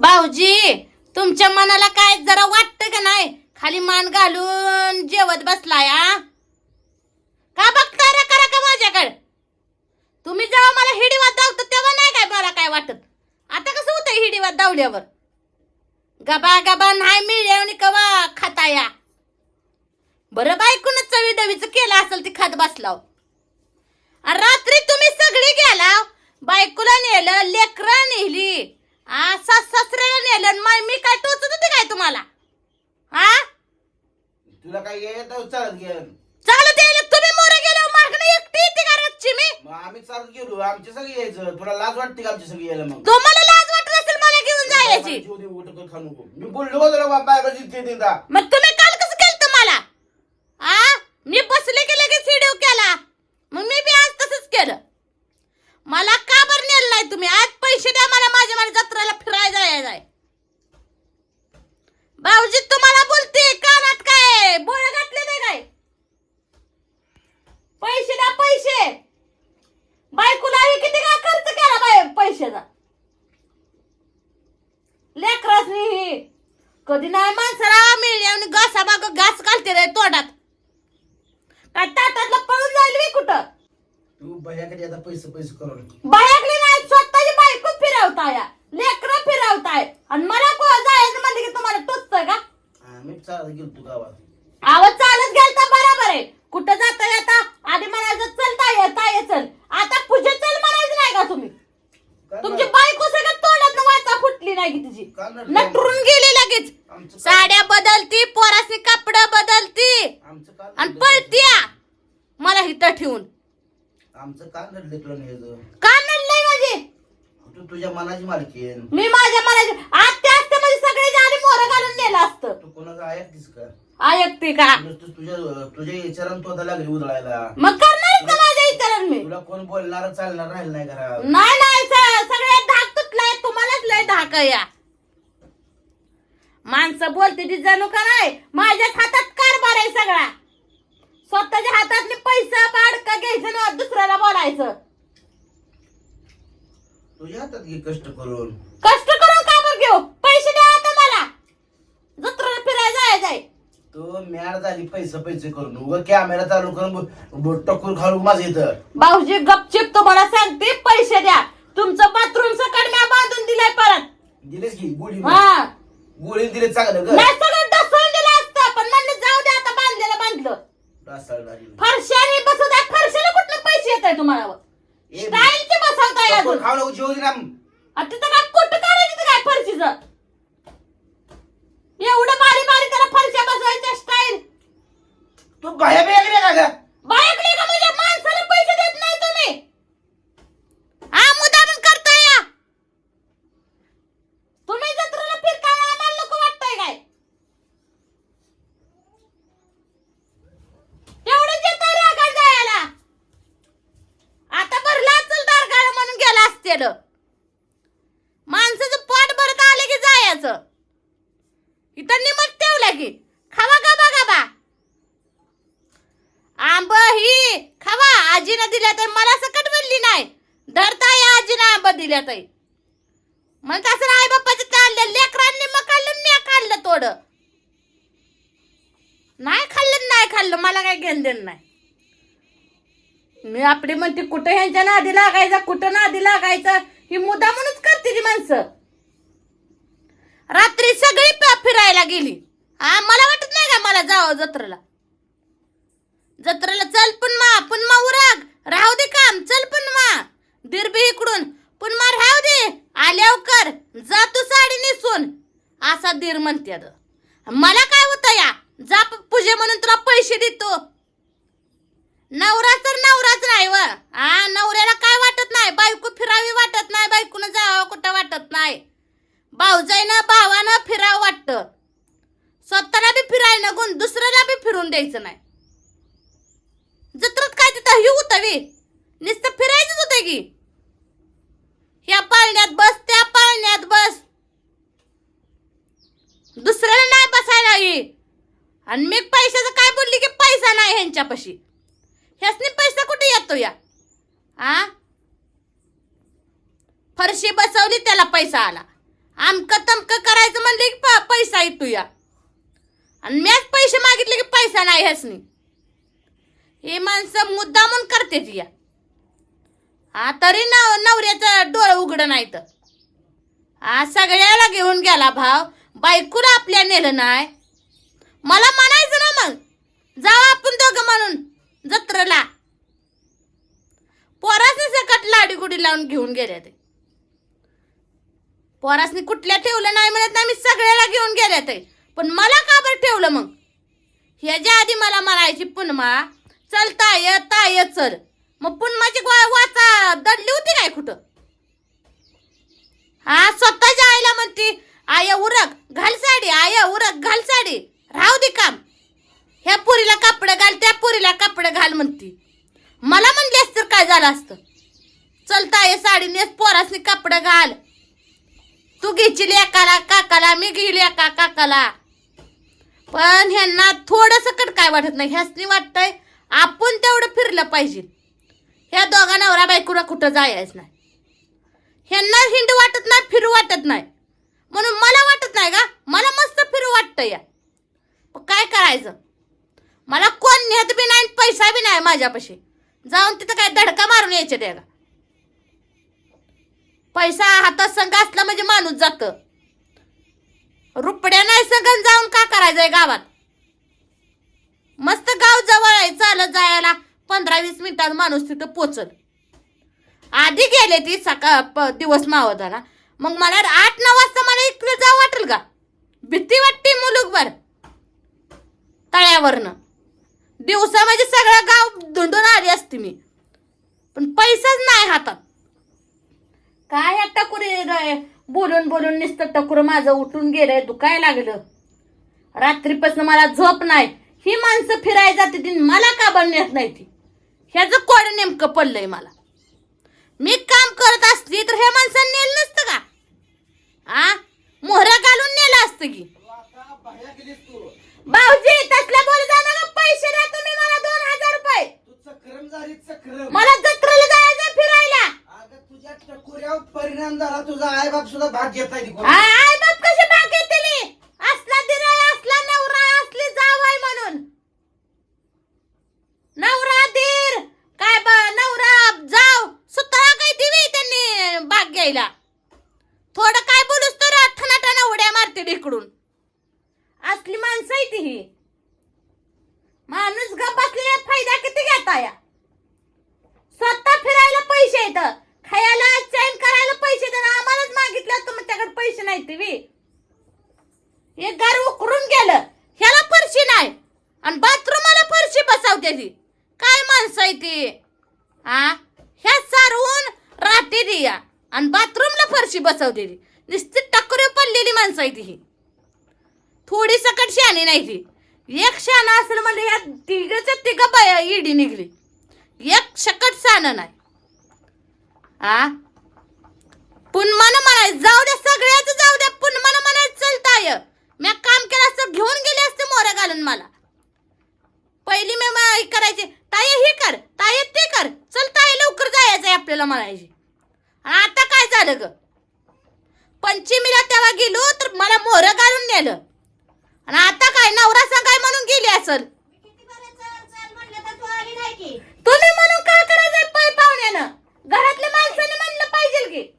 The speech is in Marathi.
भाऊजी तुमच्या मनाला काय जरा वाटतं का नाही? खाली मान घालून जेवत बसलाय का बघता रे करा का माझ्याकडे? तुम्ही जेव्हा मला हिडीवात दावतो तेव्हा नाही काय मला काय वाटत? आता कसं होतं हिडीवात धावल्यावर? गबा गबा नाही मिळले आणि कवा खाता या बरं बायकूनच चवी दवीच केलं असेल ती खात बसलाव. रात्री तुम्ही सगळी गेला बायकोला नेलं लेकरं नेली. आ सास सासऱ्याला नेलं आणि मा- मी काय टोचत होते काय तुम्हाला? हा तुला काय येत चालत घे चालत यायला तुम्ही मोर गेलो मार्ग एकटी येते का रोजची मी? मग आम्ही चालत गेलो आमचे सगळे यायचं. तुला लाज वाटते का आमचे सगळे यायला मग? तुम्हाला लाज वाटत असेल मला घेऊन जायची? जीव खाऊ नको. मी बोललो का तुला बाबा जिथे देता मग तुम्ही काल कसं केलं मला आ मी बसले की लगेच व्हिडिओ केला मग मी बी आज तसंच केलं मला का बरं नेलं नाही तुम्ही आज पैसे द्या मला माझ्या माझ्या जत्रेला फिरायला जायचं आहे भाऊजी तुम्हाला बोलते कानात काय बोळ घातले नाही काय पैसे? बायकोला किती काय खर्च केला बाय पैशाचा? लेकरासनी ही. कधी नाही माणसाला मिळली आणि घासा माग घास घालते रे तोंडात. काय ताटातलं पळून जाईल मी कुठं? तू आता पैसे पैसे नाही स्वतःची बायको फिरवताय लेकरं फिरवताय आणि मला को जायचं म्हणजे की तुम्हाला टोचतंय का? आम्ही चालत गेलो तू गावात. आवाज चालत गेलता बरोबर आहे. कुठं जाता आता? आधी म्हणायचं चल ताय ताय चल. आता पूजे चल म्हणायचं नाही का तुम्ही? काय तुमची? बायको सगळं तोंडात वाचा फुटली नाही की नडली? नटरून गेली लगेच. काय- साड्या बदलती पोरासनी कपड बदलती. आणि? पळतीया. मला हिथं ठेवून. आमचं का नडले तुला न्यायचं का नडलंय माझी तू तुझ्या मनाची मालकी आहे. मी माझ्या मनाची म्हणजे मोरं घालून नेलं असतं. तू कोणाचं ऐकतीस का? ऐकते का? नुसतं तुझ्या तुझ्या तू आता लागली उधळायला. मग करणारच का माझ्या इतरां मी तुला कोण बोलणार चालणार राहिलं नाही घरात. नाही नाही स- सगळे धाक तुटलाय तुम्हालाच लय धाक आहे या. माणसं बोलते ती जणू का नाही? माझ्याच हातात कारभार आहे सगळा. स्वतःच्या हातात पैसा बाडका घ्यायचं ना दुसऱ्याला बोलायचं. तुझ्या हातात घे कष्ट करून. कष्ट करून का बरं घेऊ पैसे द्या आता मला जत्रेला फिरायला जायचंय तू मॅड झाली पैसे पैसे करून. उगा कॅमेरा चालू करून टक्कर खालू माझं इथं. भाऊजी गपचिप तुम्हाला सांगते पैसे द्या. तुमचं बाथरूम सकट म्या बांधून दिलंय परत. दिलेस की गोळी हा. गोळी दिले चांगलं ग. नाही सगळं डसवून दिलं असतं पण म्हणलं जाऊ दे आता बांधलेलं बांधलं डासाळ झाली. फरशाने बसू द्या फरशाला कुठलं पैसे येत आहे तुम्हाला ए, स्टाईलचे बसवताय टक्कर अजून खाऊ नको जेवू दे ना आता तिथं काय कुठं करायचं काय फरशीचं एवढं बारी बारी त्याला फरशा बसवायच्या स्टाईल तू बाया बिया गेल्या का ग बायाकडे का म्हणजे माणसाला पैसे देत नाही तुम्ही हा मुद्दामून करताय या. तुम्ही जत्रेला फिरताना आम्हाला नको वाटतंय काय तेवढंच येतं रागात जायला आता भरला असेल दारगाळ म्हणून केलं. माणसाचं पोट भरत आले की जायचं. इथं निमत ठेवलं की. खावा गाबा गाबा? आंब ही खावा. आजीनं दिल्या तर मला सकट बनली नाही. धरता या आजीनं आंब दिल्या तर म्हणत तसं आई बाप्पाचं चाललं लेकरांनी मग खाल्लं मी खाल्लं थोडं नाही खाल्लं नाही खाल्लं. मला काय घेणं देणं नाही. मी आपली म्हणते कुठं ह्यांच्या नादी लागायचा कुठं नादी लागायचं? ही मुदा म्हणूनच करते ती माणसं. रात्री सगळी फिरायला गेली. हा मला वाटत नाही का मला जावं जत्रेला? जत्रेला चल पण मा पण मा उराग. राहू दे काम चल पण मा. दिरबी इकडून. पण मा राहू दे. आल्यावर कर. जा तू साडी नेसून. असा दीर म्हणते अगं. मला काय होतं या? जा पूजे म्हणून तुला पैसे देतो. नवरा तर नवराच नाही व. हा नवऱ्याला काय वाटत नाही? बायको फिरावी वाटत नाही बायकोनं जावं कुठं वाटत नाही. भाऊजाईनं भावानं फिरावं वाटतं. स्वतःला बी फिराय नगून दुसऱ्याला बी फिरून द्यायचं नाही. जत्रत काय तिथं ही उतावी? नुसतं फिरायचंच होतं की. ह्या पाळण्यात बस त्या पाळण्यात बस. दुसऱ्याला नाही बसायला आणि मी पैशाचं काय बोलली की पैसा नाही ह्यांच्यापाशी. ह्यासनी पैसा कुठे येतो या? आ? फरशी बसवली त्याला पैसा आला. आमक तमक करायचं म्हणले की प- पैसा येतो या. आणि मॅच पैसे मागितले की पैसा नाही ह्यासनी. हे माणसं मुद्दामून करते या. हा तरी नव नवऱ्याचं डोळं उघडं नाही तर. हा सगळ्याला घेऊन गेला भाव. बायकून आपल्या नेलं नाही. मला म्हणा ना मग जाऊ आपण दोघं म्हणून जत्रेला पोरासनी सकट लाडी लावून घेऊन गेले ते. पोरासनी कुठल्या ठेवलं नाही म्हणत नाही मी सगळ्याला घेऊन गेले ते. पण मला का बरं ठेवलं मग? ह्याच्या आधी मला म्हणायची पुन्हा चल ताय ये चल. मग पुन्माची वाचा दडली होती काय कुठं? हा स्वतःच्या आईला म्हणती आय उरक घाल साडी आय उरक घाल साडी राहू दे काम. ह्या पुरीला कापड घाल त्या पुरीला कापड घाल म्हणती. मला म्हणली तर काय झालं असतं? चल ताई साडी नेस पोरासनी कपडे घाल. तू घेचील एकाला काकाला मी घेईल एका काकाला. पण ह्यांना थोडस कट काय वाटत नाही ह्यासनी वाटतंय आपण तेवढं फिरलं पाहिजे. ह्या दोघा नवरा बायकोला कुठं जायच नाही. ह्यांना हिंड वाटत नाही फिरू वाटत नाही. म्हणून मला वाटत नाही का मला मस्त फिरू वाटतं या. काय करायचं? मला कोण नेत बी नाही पैसा बी नाही माझ्यापाशी. जाऊन तिथं काय धडका मारून यायचे त्याला. पैसा हातात संघ असला म्हणजे माणूस जात. रुपड्या नाही सगळं जाऊन का करायचंय गावात? मस्त गाव जवळ आहे चालत जायला. पंधरा वीस मिनिटात माणूस तिथं पोचल. आधी गेले ती सकाळ प- दिवस मावताना मग मला आठ नऊ वाजता मला इकडे जावं वाटेल का? भीती वाटते मुलुकभर. तळ्यावरनं. दिवसा म्हणजे सगळं गाव धुंडून आली असते मी. पण पैसाच नाही हातात. काय ह्या टकुरी बोलून बोलून नुसतं टकुर माझं उठून गेलंय दुखाय लागलं. रात्रीपासून मला झोप नाही. ही माणसं फिरायला जाते ती मला का बनण्यात नाही ती? ह्याचं कोड नेमकं पडलंय मला. मी काम करत असली तर हे माणसांनी नेलं नसतं का? आ? मोहरा घालून नेलं असतं की? भाऊजी तसल्या बोल जाणार पैसे द्या तुम्ही मला दोन हजार रुपये तू चक्रम झाली चक्रम मला जत्रेला जायचं फिरायला अगं तुझ्या टकोऱ्यावर परिणाम झाला तुझा आई बाप सुद्धा भाग घेत नाही तिकडून. आय आय बाप कशी बाग घेतली असला दिराय असला नवरा असली जावाय म्हणून. नवरा दीर काय बा नवरा जाव. सुतळा काय दिवी त्यांनी भाग घ्यायला? थोडं काय बोलूस तर ठणाठणा उड्या मारते इकडून. असली माणसं आहे ती ही माणूस गप बसलेला फायदा किती घेता या स्वतः फिरायला पैसे येत खायला चैन करायला पैसे येत आम्हालाच मागितलं तुमच्याकडे पैसे नाही ते वी एक घर उकरून गेलं ह्याला फरशी नाही आणि बाथरूमाला फरशी ती काय माणसं आहे ती? हा ह्या सारवून राहते ती या. आणि बाथरूमला फरशी बसवते ती नुसती टकरे पडलेली माणसं आहे ती ही. थोडी सकट शाणी नाही ती. एक शाणा असेल म्हणजे ह्या तिघच तिघ बाया इडी निघली. एक शकट शाणं नाही. आ? पुन्मान म्हणायचं जाऊ द्या सगळ्याच जाऊ द्या. पुन्मान म्हणाय चलताय मी काम केलं असतं घेऊन गेले असते मोऱ्या घालून मला. पहिली मी मला करायचे. ताई हे कर. ताई ते कर. चल ताई लवकर जायचंय आपल्याला म्हणायची. आता काय झालं ग? पंचमीला तेव्हा गेलो तर मला मोरं घालून नेलं. आणि आता काय? नवरा सांगाय म्हणून गेली असल. तुम्ही म्हणून काय करायचंय पाय पाहुण्यानं? घरातल्या माणसाने म्हणलं पाहिजे की.